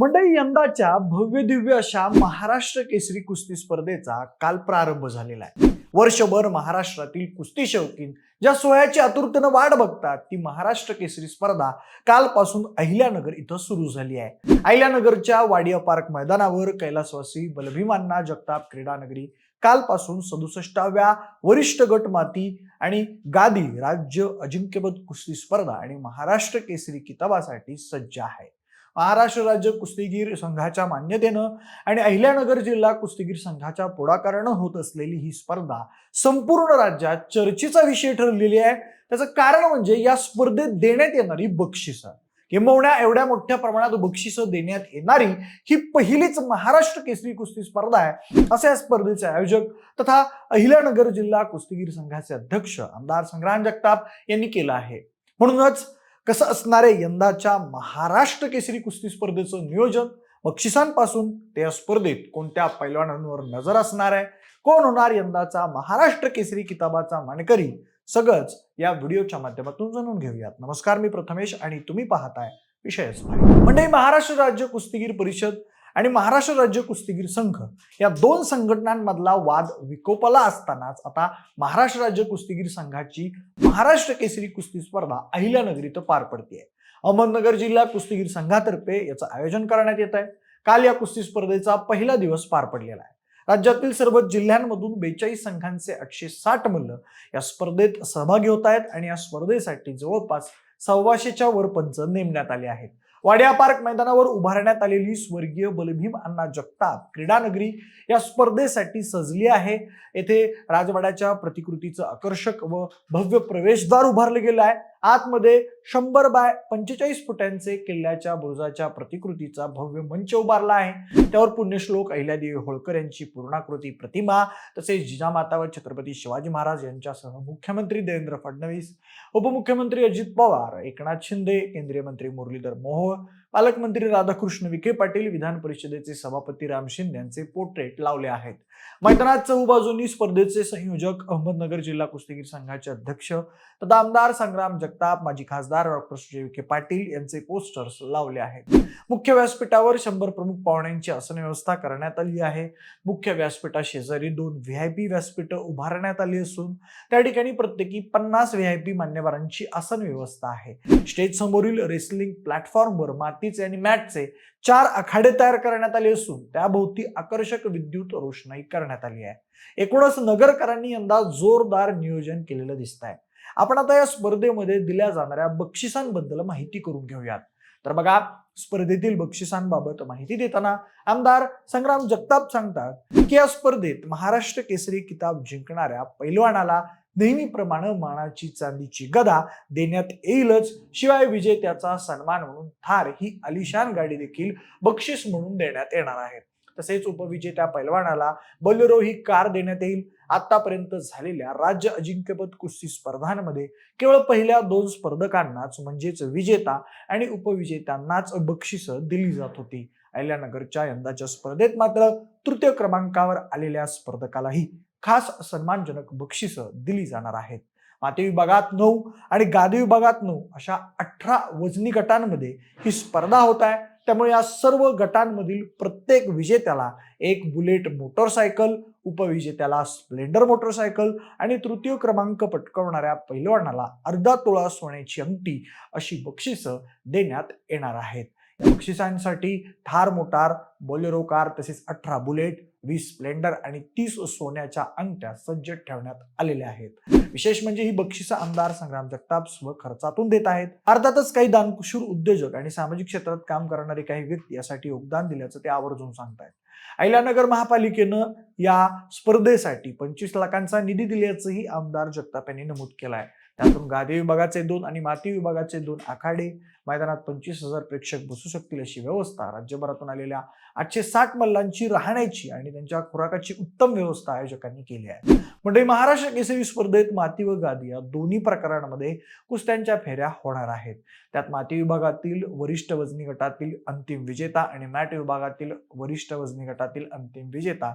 मंडळी यंदाच्या भव्य दिव्य अशा महाराष्ट्र केसरी कुस्ती स्पर्धेचा काल प्रारंभ झालेला आहे. वर्षभर महाराष्ट्रातील कुस्ती शौकीन ज्या सोहळ्याची आतुरतेनं वाट बघतात ती महाराष्ट्र केसरी स्पर्धा कालपासून अहिल्यानगर इथं सुरू झाली आहे. अहिल्यानगरच्या वाडिया पार्क मैदानावर कैलासवासी बलभीमांना जगताप क्रीडानगरी कालपासून सदुसष्टाव्या वरिष्ठ गट माती आणि गादी राज्य अजिंक्यपद कुस्ती स्पर्धा आणि महाराष्ट्र केसरी किताबासाठी सज्ज आहे. महाराष्ट्र राज्य कुस्तीगीर संघाच्या मान्यतेनं आणि अहिल्यानगर जिल्हा कुस्तीगीर संघाच्या पुढाकारानं होत असलेली ही स्पर्धा संपूर्ण राज्यात चर्चेचा विषय ठरलेली आहे. त्याचं कारण म्हणजे या स्पर्धेत देण्यात येणारी बक्षिसं. किंबहुना एवढ्या मोठ्या प्रमाणात बक्षिसं देण्यात येणारी ही पहिलीच महाराष्ट्र केसरी कुस्ती स्पर्धा आहे असे या स्पर्धेचे आयोजक तथा अहिल्यानगर जिल्हा कुस्तीगीर संघाचे अध्यक्ष आमदार संग्राम जगताप यांनी केलं आहे. म्हणूनच कसं असणार आहे यंदाच्या महाराष्ट्र केसरी कुस्ती स्पर्धेचं नियोजन? बक्षिसांपासून ते या स्पर्धेत कोणत्या पैलवानांवर नजर असणार आहे? कोण होणार यंदाचा महाराष्ट्र केसरी किताबाचा मानकरी? सगळंच या व्हिडिओच्या माध्यमातून जाणून घेऊयात. नमस्कार मी प्रथमेश आणि तुम्ही पाहताय विषयच म्हणजे महाराष्ट्र राज्य कुस्तीगीर परिषद आणि महाराष्ट्र राज्य कुस्तीगीर संघ या दोन संघटनांमधला वाद विकोपाला असतानाच आता महाराष्ट्र राज्य कुस्तीगीर संघाची महाराष्ट्र केसरी कुस्ती स्पर्धा अहिल्यानगर इथं पार पडते अहमदनगर जिल्हा कुस्तीगीर संघातर्फे याचं आयोजन करण्यात येत आहे काल या कुस्ती स्पर्धेचा पहिला दिवस पार पडलेला आहे. राज्यातील सर्व जिल्ह्यांमधून बेचाळीस संघांचे आठशे साठ मुलं या स्पर्धेत सहभागी होत आहेत आणि या स्पर्धेसाठी जवळपास सव्वाशेच्या वर पंच नेमण्यात आले आहेत. वाडिया पार्क मैदानावर उभारण्यात आलेली स्वर्गीय बलभीम अण्णा जगताप क्रीडानगरी या स्पर्धेसाठी सजली आहे. येथे राजवाड्याच्या प्रतिकृतीचं आकर्षक व भव्य प्रवेशद्वार उभारलं गेलं आहे. आतमध्ये शंभर बाय पंचेचाळीस फुटांचे किल्ल्याच्या बुरुजाच्या प्रतिकृतीचा भव्य मंच उभारला आहे. त्यावर पुण्यश्लोक अहिल्यादेवी होळकर यांची पूर्णाकृती प्रतिमा तसेच जिजामाता व छत्रपती शिवाजी महाराज यांच्यासह मुख्यमंत्री देवेंद्र फडणवीस उपमुख्यमंत्री अजित पवार एकनाथ शिंदे केंद्रीय मंत्री मुरलीधर मोहोळ पालकमंत्री राधाकृष्ण विखे पाटील विधान परिषदेचे सभापती राम शिंदे यांचे पोर्ट्रेट लावले आहेत. मैदानात चहूबाजूंनी स्पर्धेचे संयोजक अहमदनगर जिल्हा कुस्तीगीर संघाचे अध्यक्ष तथा आमदार संग्राम जगताप माजी खासदार डॉक्टर सुजय विखे पाटील यांचे पोस्टर्स लावले आहेत. मुख्य व्यासपीठावर शंभर प्रमुख पाहुण्यांची आसन व्यवस्था करण्यात आली आहे. मुख्य व्यासपीठा शेजारी दोन व्ही आय पी व्यासपीठं उभारण्यात आली असून त्या ठिकाणी प्रत्येकी पन्नास व्ही आय पी मान्यवरांची आसन व्यवस्था आहे. स्टेज समोरील रेसलिंग प्लॅटफॉर्मवर मातीचे आणि मॅटचे चार आखाडे तयार करण्यात आले असून त्याभोवती आकर्षक विद्युत रोषणाई करण्यात आली आहे. एकूणच नगरकरांनी यंदा जोरदार नियोजन केलेलं दिसत आहे आपण आता या स्पर्धेमध्ये दिल्या जाणाऱ्या बक्षिसांबद्दल माहिती करून घेऊयात. तर बघा स्पर्धेतील बक्षिसांबाबत माहिती देताना आमदार संग्राम जगताप सांगतात की या स्पर्धेत महाराष्ट्र केसरी किताब जिंकणाऱ्या पैलवानाला नेहमीप्रमाणे मानाची चांदीची गदा देण्यात येईलच. शिवाय विजेत्याचा सन्मान म्हणून थार ही आलिशान गाडी देखील बक्षीस म्हणून देण्यात येणार आहे. तसेच उपविजेत्या पैलवानाला बलेरो ही कार देण्यात येईल. आतापर्यंत झालेल्या राज्य अजिंक्यपद कुस्ती स्पर्धांमध्ये केवळ पहिल्या दोन स्पर्धकांनाच म्हणजेच विजेता आणि उपविजेत्यांनाच बक्षिसं दिली जात होती. अहिल्यानगरच्या यंदाच्या स्पर्धेत मात्र तृतीय क्रमांकावर आलेल्या स्पर्धकालाही खास सन्मानजनक बक्षिसं दिली जाणार आहेत. माती विभागात नऊ आणि गादी विभागात नऊ अशा अठरा वजनी गटांमध्ये ही स्पर्धा होत आहे. त्यामुळे या सर्व गटांमधील प्रत्येक विजेत्याला एक बुलेट मोटरसायकल उपविजेत्याला स्प्लेंडर मोटरसायकल आणि तृतीय क्रमांक पटकवणाऱ्या पैलवानाला अर्धा तोळा सोन्याची अंगठी अशी बक्षिसं देण्यात येणार आहेत. बक्षिसांसाठी थार मोटार बोलेरो कार तसेच अठरा बुलेट वीस स्प्लेंडर आणि तीस सोन्याच्या अंगठ्या सज्ज ठेवण्यात आलेल्या आहेत. विशेष म्हणजे ही बक्षिसं आमदार संग्राम जगताप स्वखर्चातून देत आहेत. अर्थातच काही दानकुशूर उद्योजक आणि सामाजिक क्षेत्रात काम करणारे काही व्यक्ती यासाठी योगदान दिल्याचं ते आवर्जून सांगतायत. अहिल्यानगर महापालिकेनं या स्पर्धेसाठी पंचवीस लाखांचा निधी दिल्याचंही आमदार जगताप यांनी नमूद केलं आहे त्यातून गादी विभागाचे दोन आणि माती विभागाचे दोन आखाडे मैदानात पंचवीस हजार प्रेक्षक बसू शकतील अशी व्यवस्था राज्यभरातून आलेल्या आठशे साठ मल्लांची राहण्याची आणि त्यांच्या खुराकाची उत्तम व्यवस्था आयोजकांनी केली आहे. म्हणजे महाराष्ट्र केसरी स्पर्धेत माती व गादी या दोन्ही प्रकारांमध्ये कुस्त्यांच्या फेऱ्या होणार आहेत. त्यात माती विभागातील वरिष्ठ वजनी गटातील अंतिम विजेता आणि मॅट विभागातील वरिष्ठ वजनी गटातील अंतिम विजेता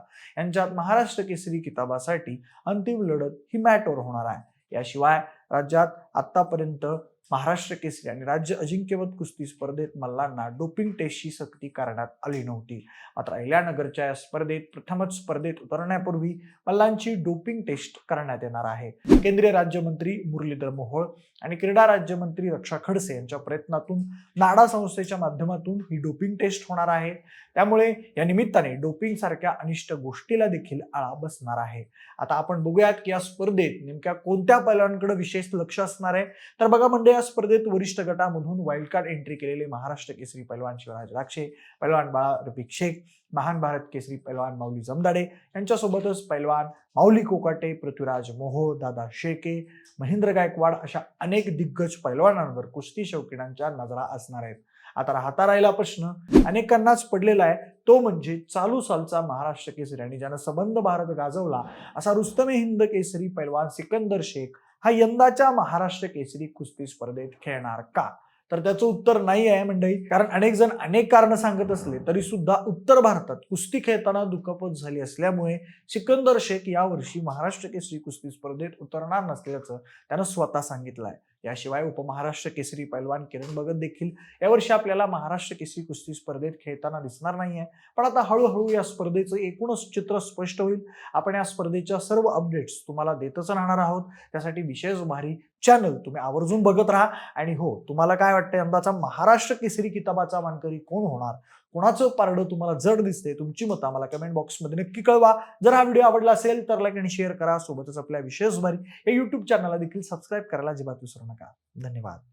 यांच्यात महाराष्ट्र केसरी किताबासाठी अंतिम लढत ही मॅटवर होणार आहे. याशिवाय राज्यात आतापर्यंत महाराष्ट्र केसरी आणि राज्य अजिंक्यपद कुस्ती स्पर्धेत मल्लांना डोपिंग टेस्टची सक्ती करण्यात आली नव्हती. मात्र अहिल्यानगरच्या या स्पर्धेत प्रथमच स्पर्धेत उतरण्यापूर्वी मल्लांची डोपिंग टेस्ट करण्यात येणार आहे. केंद्रीय राज्यमंत्री मुरलीधर मोहोळ आणि क्रीडा राज्यमंत्री रक्षा खडसे यांच्या प्रयत्नातून नाडा संस्थेच्या माध्यमातून ही डोपिंग टेस्ट होणार आहे. त्यामुळे या निमित्ताने डोपिंग सारख्या अनिष्ट गोष्टीला देखील आळा बसणार आहे. आता आपण बघूयात की या स्पर्धेत नेमक्या कोणत्या पैलवांकडे विशेष लक्ष असणार आहे? तर बघा म्हणजे या स्पर्धेत वरिष्ठ गटामधून वाईल्ड कार्ड एंट्री केलेले महाराष्ट्र केसरी पैलवान शिवराज राक्षे पैलवान बाळा रफिक शेख महान भारत केसरी पैलवान माऊली जमदाडे यांच्यासोबतच पैलवान माऊली कोकाटे पृथ्वीराज मोहोळ दादा शेके महेंद्र गायकवाड अशा अनेक दिग्गज पैलवानांवर कुस्ती शौकीनांच्या नजरा असणार आहेत. आता राहता राहिला प्रश्न अनेकांनाच पडलेला आहे तो म्हणजे चालू सालचा महाराष्ट्र केसरी आणि ज्यानं संबंध भारत गाजवला असा रुस्तमे हिंद केसरी पैलवान सिकंदर शेख हा यंदाच्या महाराष्ट्र केसरी कुस्ती स्पर्धेत खेळणार का? तर त्याचं उत्तर नाही आहे मंडळी. कारण अनेक जण अनेक कारण सांगत असले तरी सुद्धा उत्तर भारतात कुस्ती खेळताना दुखापत झाली असल्यामुळे सिकंदर शेख यावर्षी महाराष्ट्र केसरी कुस्ती स्पर्धेत उतरणार नसल्याचं त्यानं स्वतः सांगितलं आहे याशिवाय उपमहाराष्ट्र केसरी पैलवान किरण भगत देखील यावर्षी आपल्याला महाराष्ट्र केसरी कुस्ती स्पर्धेत खेळताना दिसणार नाहीये. पण आता हळूहळू या स्पर्धेचं एकूणच चित्र स्पष्ट होईल. आपण या स्पर्धेच्या सर्व अपडेट्स तुम्हाला देतच राहणार आहोत. त्यासाठी विशेष भारी चॅनल तुम्ही आवर्जून बघत राहा. आणि हो तुम्हाला काय वाटतं यंदाचा महाराष्ट्र केसरी किताबाचा मानकरी कोण होणार? कोणाचं पारडं तुम्हाला जड दिसते तुमची मतं आम्हाला कमेंट बॉक्समध्ये नक्की कळवा. जर हा व्हिडिओ आवडला असेल तर लाईक आणि शेअर करा. सोबतच आपल्या विशेष भारी या युट्यूब चॅनलला देखील सबस्क्राईब करायला अजिबात विसरू नका धन्यवाद.